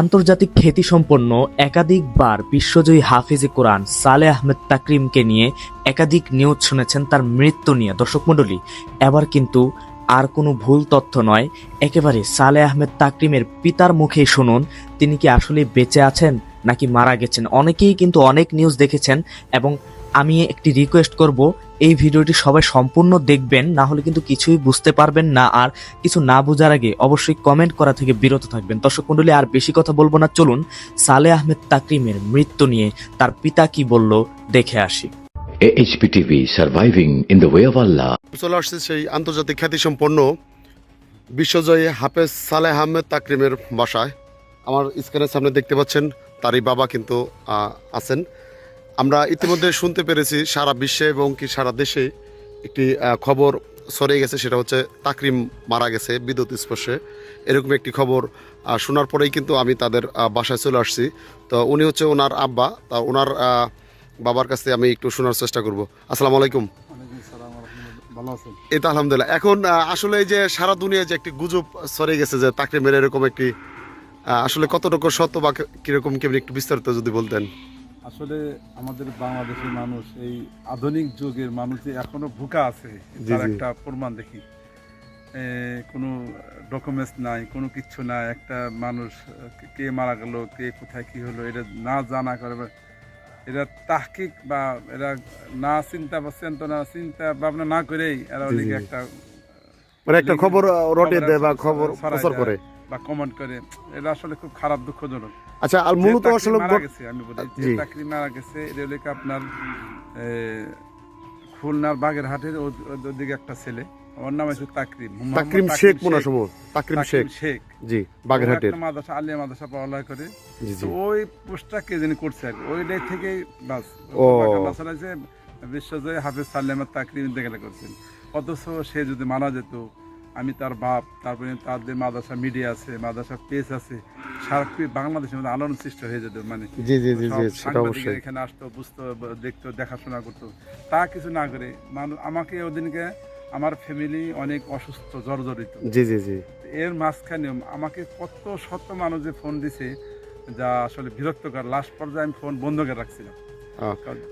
আন্তর্জাতিক খ্যাতিসম্পন্ন একাধিকবার বিশ্বজয়ী হাফিজে কোরআন সালে আহমেদ তাকরিমকে নিয়ে একাধিক নিউজ শুনেছেন তার মৃত্যু নিয়ে। দর্শক মণ্ডলী, এবার কিন্তু আর কোনো ভুল তথ্য নয়, একেবারে সালে আহমেদ তাকরিমের পিতার মুখেই শুনুন, তিনি কি আসলে বেঁচে আছেন নাকি মারা গেছেন? অনেকেই কিন্তু অনেক নিউজ দেখেছেন এবং আমি একটি রিকোয়েস্ট করব এই ভিডিওটি সবাই সম্পূর্ণ দেখবেন না হলে কিন্তু কিছুই বুঝতে পারবেন না। আর কিছু না বোঝার আগে অবশ্যই কমেন্ট করা থেকে বিরত থাকবেন। দর্শক মণ্ডলী আর বেশি কথা বলব না। চলুন সালে আহমেদ তাকরিমের মৃত্যু নিয়ে তার পিতা কি বলল দেখে আসি. চলে আসছে সেই আন্তর্জাতিক খ্যাতিসম্পন্ন বিশ্বজয়ী হাফেজ সালেহ আহমেদ তাকরিমের বাসায়। আমার স্ক্রিনের সামনে দেখতে পাচ্ছেন তারই বাবা কিন্তু আহ, আছেন। আমরা ইতিমধ্যে শুনতে পেরেছি সারা বিশ্বে এবং কি সারা দেশে একটি খবর সরে গেছে সেটা হচ্ছে তাকরিম মারা গেছে বিদ্যুৎ স্পর্শে। এরকম একটি খবর শোনার পরেই কিন্তু আমি তাদের বাসায় চলে আসছি। তো উনি হচ্ছে ওনার আব্বা তা ওনার বাবার কাছ আমি একটু শোনার চেষ্টা করব। আসসালামু আলাইকুম। এই তো আলহামদুলিল্লাহ। এখন আসলে যে সারা দুনিয়ায় যে একটি গুজব সরে গেছে যে তাকরিমের এরকম একটি আসলে কতটুকু সত্য বা কীরকম কেমন একটু বিস্তারিত যদি বলতেন? আসলে আমাদের বাংলাদেশের মানুষ এই আধুনিক যুগের মানুষ যে এখনও ভুকা আছে তার একটা প্রমাণ দেখি। কোনো ডকুমেন্টস নাই কোনো কিছু নাই একটা মানুষ কে- মারা গেল কে কোথায় কি হলো এটা না জানা করে এরা তাহকিক বা এরা না চিন্তা বা চেতনা চিন্তা ভাবনা না করেই এরা ওদিকে একটা মানে একটা খবর রটে দেয় বা খবর প্রচার করে। বা কমেন্ট করে এটা আসলে খুব খারাপ দুঃখজনক। আচ্ছা আর মূলত আসলে মারা গেছে আমি বলি যে চাকরি মারা গেছে হলো আপনার খুলনার বাগেরহাটের ওদিকে একটা ছেলে। নাম তাকরিম তাকরিম শেখ মনে তাকরিম শেখ। শেখ। জি বাগেরহাটের। মাদ্রাসা আলিয়া মাদ্রাসা পড়ালেখা করে। ওই পোস্টটা কে জানি করছে আর। ওইটাই থেকে বাস। ও। মাসালা যে বিশ্বজয় হাফিজ সাল্লামের তাকরিম দেখে করছেন। অথচ সে যদি মারা যেত আমি তার বাপ তারপরে তাদের মাদ্রাসা মিডিয়া আছে মাদ্রাসা পেজ আছে সারা পৃথিবী বাংলাদেশের মধ্যে আলোড়ন সৃষ্টি হয়ে যেত মানে এখানে আসতো বুঝতো দেখতো দেখাশোনা করতো। তা কিছু না করে মানুষ আমাকে ওদিনকে আমার ফ্যামিলি অনেক অসুস্থ জর্জরিত। জি জি জি। এর মাঝখানে আমাকে কত শত মানুষ যে ফোন দিছে যা আসলে বিরক্তকর লাস্ট পর্যায়ে আমি ফোন বন্ধ করে রাখছিলাম।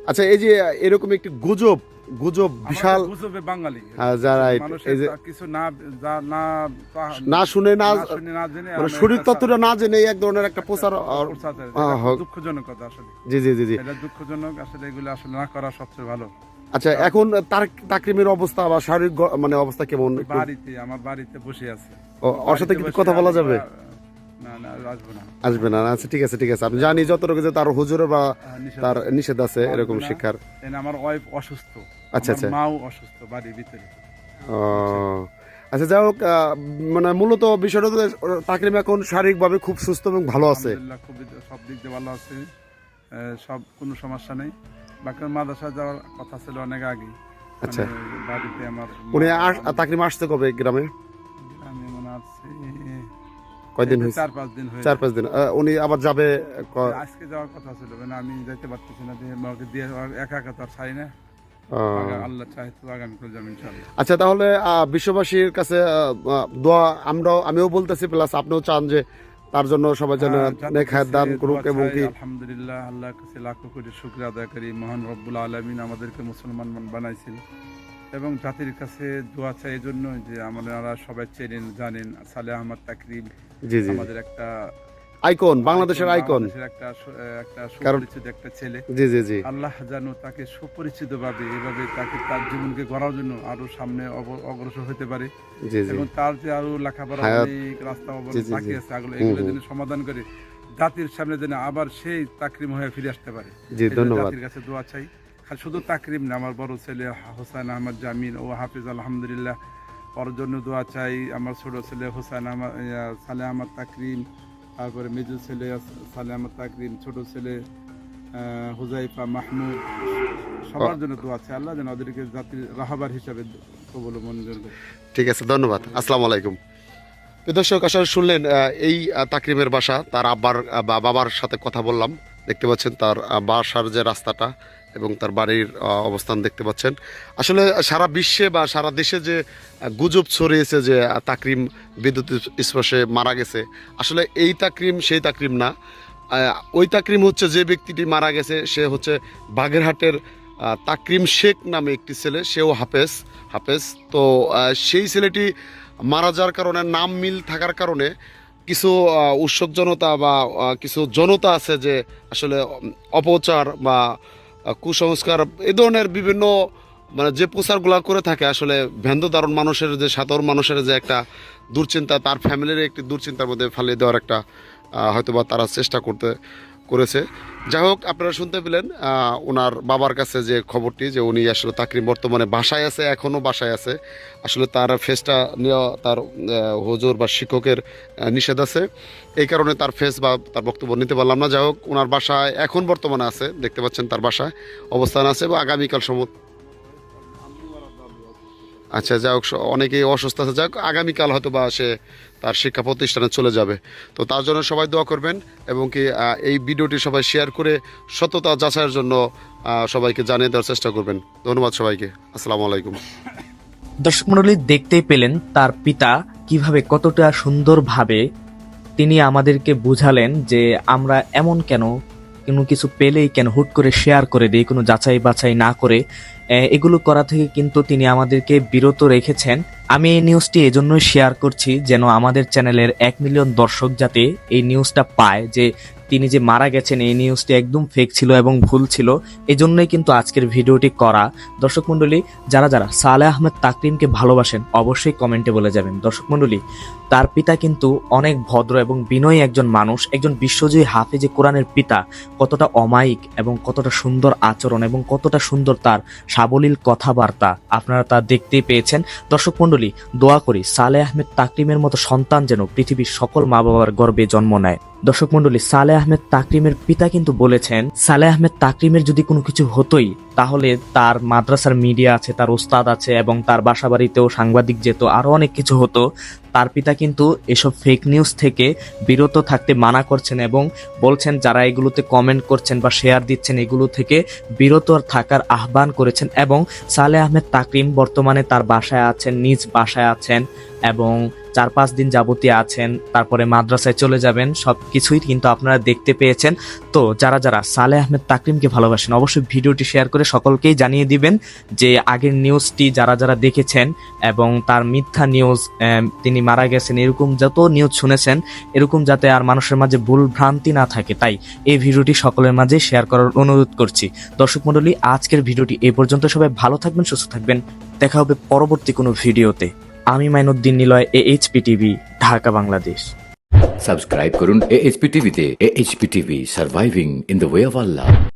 আচ্ছা এই যে এরকম একটি গুজব গুজব বিশাল গুজবে বাঙালি। হ্যাঁ, যারা এই- যে কিছু না না না শুনে না মানে শরীর তত্ত্বটা না জেনে এক ধরনের একটা প্রচার এটা হোক। দুঃখজনক কথা আসলে। জি জি জি জি। এটা দুঃখজনক। আসলে এগুলো আসলে না করা সবচেয়ে ভালো। আচ্ছা এখন তার তাকরিমের অবস্থা বা শারীরিক মানে অবস্থা কেমন? বাড়িতে আমার বাড়িতে বসে আছে। ও, ওর সাথে কি বাড়িতে কথা বলা যাবে? আসব না। আচ্ছা ঠিক আছে ঠিক আছে। আপনি জানি যতটুকু যে তার হুজুরের বা নিষেধ তার নিষেধ আছে এরকম শিক্ষার। আমার ওয়াইফ অসুস্থ। আচ্ছা, আচ্ছা। মাও অসুস্থ বাড়ির ভিতরে। ও, আচ্ছা যাই হোক মানে মূলত বিষয়টা যে তাকরিম এখন শারীরিকভাবে খুব সুস্থ এবং ভালো আছে। সব দিক দিয়ে ভালো আছে। সব কোনো সমস্যা নেই। বাকি মাদ্রাসা যাওয়ার কথা ছিল অনেক আগে। আচ্ছা। বাড়িতে আমার উনি তাকরিম আসছে কবে গ্রামে? আমি মনে আছে কয়দিন হয়েছে? চার পাঁচ দিন চার পাঁচ দিন। উনি আবার যাবে আজকে যাওয়ার কথা ছিল মানে আমি যাইতে পারতেছি না দিয়ে আমাকে দিয়ে একা একা তো আর চাই না। আচ্ছা তাহলে বিশ্ববাসীর কাছে দোয়া আমরাও আমিও বলতেছি প্লাস আপনিও চান যে তার জন্য সবাই যেন হ্যাঁ, নেক হায়াত দান করুক এবং কি আলহামদুলিল্লাহ আল্লাহর কাছে লাখো কোটি শুক্রিয়া আদায় করি। মহান রব্বুল আলমিন আমাদেরকে মুসলমান মান- বানাইছেন। এবং জাতির কাছে দোয়া চাই এই জন্য যে আমরা সবাই চেনেন জানেন। সালে আহমদ তাকরিম জি জি। আমাদের একটা আইকন বাংলাদেশের আইকন একটা একটা সুপরিচিত একটা ছেলে। জি জি জি। আল্লাহ যেন তাকে সুপরিচিত ভাবে এভাবে তাকে তার জীবনকে গড়ার জন্য আরও সামনে অগ্রসর হতে পারে। এবং তার যে আরও লেখাপড়া রাস্তা বাকি আছে এগুলো। যেন সমাধান করে জাতির সামনে যেন আবার সেই তাকরিম হয়ে ফিরে আসতে পারে। জি ধন্যবাদ। জাতির কাছে দোয়া চাই। শুধু তাকরিম না, আমার বড় ছেলে হোসেন আহমদ জামিন ও হাফিজ আলহামদুলিল্লাহ। ওর জন্য দোয়া চাই, আমার ছোট ছেলে হোসেন আহমদ সালেহ আহমদ তাকরিম, তারপরে মেজু ছেলে সালেহ আহমদ তাকরিম, ছোট ছেলে হুজাইফা মাহমুদ। সবার জন্য দোয়া চাই, আল্লাহ যেন ওদেরকে জাতির রাহাবার হিসাবে কবল মঞ্জুর করে ঠিক আছে, ধন্যবাদ। আসসালামু আলাইকুম। দর্শক, আসলে শুনলেন এই তাকরিমের বাসা, তার আব্বার বাবার সাথে কথা বললাম। দেখতে পাচ্ছেন, তার বাসার যে রাস্তাটা এবং তার বাড়ির অবস্থান দেখতে পাচ্ছেন। আসলে সারা বিশ্বে বা সারা দেশে যে গুজব ছড়িয়েছে যে তাকরিম বিদ্যুৎ স্পর্শে মারা গেছে আসলে এই তাকরিম সেই তাকরিম না। ওই তাকরিম হচ্ছে যে ব্যক্তিটি মারা গেছে সে হচ্ছে বাগেরহাটের তাকরিম শেখ নামে একটি ছেলে সেও হাফেজ হাফেজ। তো সেই ছেলেটি মারা যাওয়ার কারণে নাম মিল থাকার কারণে কিছু আহ, উৎসুক জনতা বা কিছু জনতা আছে যে আসলে অপচার বা কুসংস্কার, এ ধরনের বিভিন্ন মানে যে প্রচারগুলো করে থাকে, আসলে ভেন্দ ভ্যান্ডধারণ মানুষের যে, সাধারণ মানুষের যে একটা দুশ্চিন্তা, তার ফ্যামিলির একটি দুশ্চিন্তার মধ্যে ফালিয়ে দেওয়ার একটা হয়তো বা তারা চেষ্টা করতে করেছে। যাই হোক, আপনারা শুনতে পেলেন ওনার বাবার কাছে যে খবরটি, যে উনি আসলে তাকরিম বর্তমানে বাসায় আছে এখনও বাসায় আছে। আসলে তার ফেসটা নেওয়া, তার হজুর বা শিক্ষকের নিষেধ আছে। এই কারণে তার ফেস বা তার বক্তব্য নিতে পারলাম না। যাই হোক, ওনার বাসায় এখন বর্তমানে আছে, দেখতে পাচ্ছেন তার বাসায় অবস্থান আছে বা আগামীকাল সময় আচ্ছা যাই হোক, অনেকেই অসুস্থ আছে। যাই হোক, আগামীকাল হয়তো বা সে তার শিক্ষা প্রতিষ্ঠানে চলে যাবে। তো তার জন্য সবাই দোয়া করবেন এবং কি এই ভিডিওটি সবাই শেয়ার করে সততা যাচাইয়ের জন্য সবাইকে জানিয়ে দেওয়ার চেষ্টা করবেন। ধন্যবাদ সবাইকে। আসসালামু আলাইকুম। দর্শক মন্ডলী দেখতেই পেলেন তার পিতা কীভাবে কতটা সুন্দরভাবে তিনি আমাদেরকে বুঝালেন যে আমরা এমন কেন কোনো কিছু পেলেই কেন হুট করে শেয়ার করে দিই কোনো যাচাই বাছাই না করে এগুলো করা থেকে কিন্তু তিনি আমাদেরকে বিরত রেখেছেন। আমি এই নিউজটি এজন্যই শেয়ার করছি যেন আমাদের চ্যানেলের এক মিলিয়ন দর্শক যাতে এই নিউজটা পায় যে তিনি যে মারা গেছেন এই নিউজটি একদম ফেক ছিল এবং ভুল ছিল, এজন্যই কিন্তু আজকের ভিডিওটি করা। দর্শক মন্ডলী যারা যারা সালে আহমেদ তাকরিমকে ভালোবাসেন, অবশ্যই কমেন্টে বলে যাবেন। দর্শক মন্ডলী তার পিতা কিন্তু অনেক ভদ্র এবং বিনয়ী একজন মানুষ, একজন বিশ্বজয়ী হাফেজে কোরআনের পিতা। কতটা অমায়িক এবং কতটা সুন্দর আচরণ এবং কতটা সুন্দর তার সাবলীল কথাবার্তা আপনারা তা দেখতেই পেয়েছেন। দর্শক মন্ডলী দোয়া করি সালে আহমেদ তাকরিমের মতো সন্তান যেন পৃথিবীর সকল মা বাবার গর্বে জন্ম নেয়। দর্শক মন্ডলী সালে আহমেদ তাকরিমের পিতা কিন্তু বলেছেন সালে আহমেদ তাকরিমের যদি কোনো কিছু হতোই, তাহলে তার মাদ্রাসার মিডিয়া আছে, তার ওস্তাদ আছে এবং তার বাসা বাড়িতেও সাংবাদিক যেত আরও অনেক কিছু হতো। তার পিতা কিন্তু এসব ফেক নিউজ থেকে বিরত থাকতে মানা করছেন এবং বলছেন, যারা এগুলোতে কমেন্ট করছেন বা শেয়ার দিচ্ছেন, এগুলো থেকে বিরত থাকার আহ্বান করেছেন এবং সালে আহমেদ তাকরিম বর্তমানে তার বাসায় আছেন, নিজ বাসায় আছেন। এবং চার পাঁচ দিন যাবতীয় আছেন, তারপরে মাদ্রাসায় চলে যাবেন সব কিছুই কিন্তু আপনারা দেখতে পেয়েছেন। তো যারা যারা সালে আহমেদ তাকরিমকে ভালোবাসেন, অবশ্যই ভিডিওটি শেয়ার করে সকলকেই জানিয়ে দিবেন যে আগের নিউজটি যারা যারা দেখেছেন এবং তার মিথ্যা নিউজ তিনি মারা গেছেন, এরকম যত নিউজ শুনেছেন, এরকম যাতে আর মানুষের মাঝে ভুল ভ্রান্তি না থাকে, তাই এই ভিডিওটি সকলের মাঝে শেয়ার করার অনুরোধ করছি। দর্শক মণ্ডলী, আজকের ভিডিওটি এই পর্যন্ত সবাই ভালো থাকবেন, সুস্থ থাকবেন। দেখা হবে পরবর্তী কোনো ভিডিওতে। আমি Mainuddin Niloy A H P TV Dhaka, Bangladesh. Subscribe করুন এএইচপি টিভিতে A H P TV surviving in the way of Allah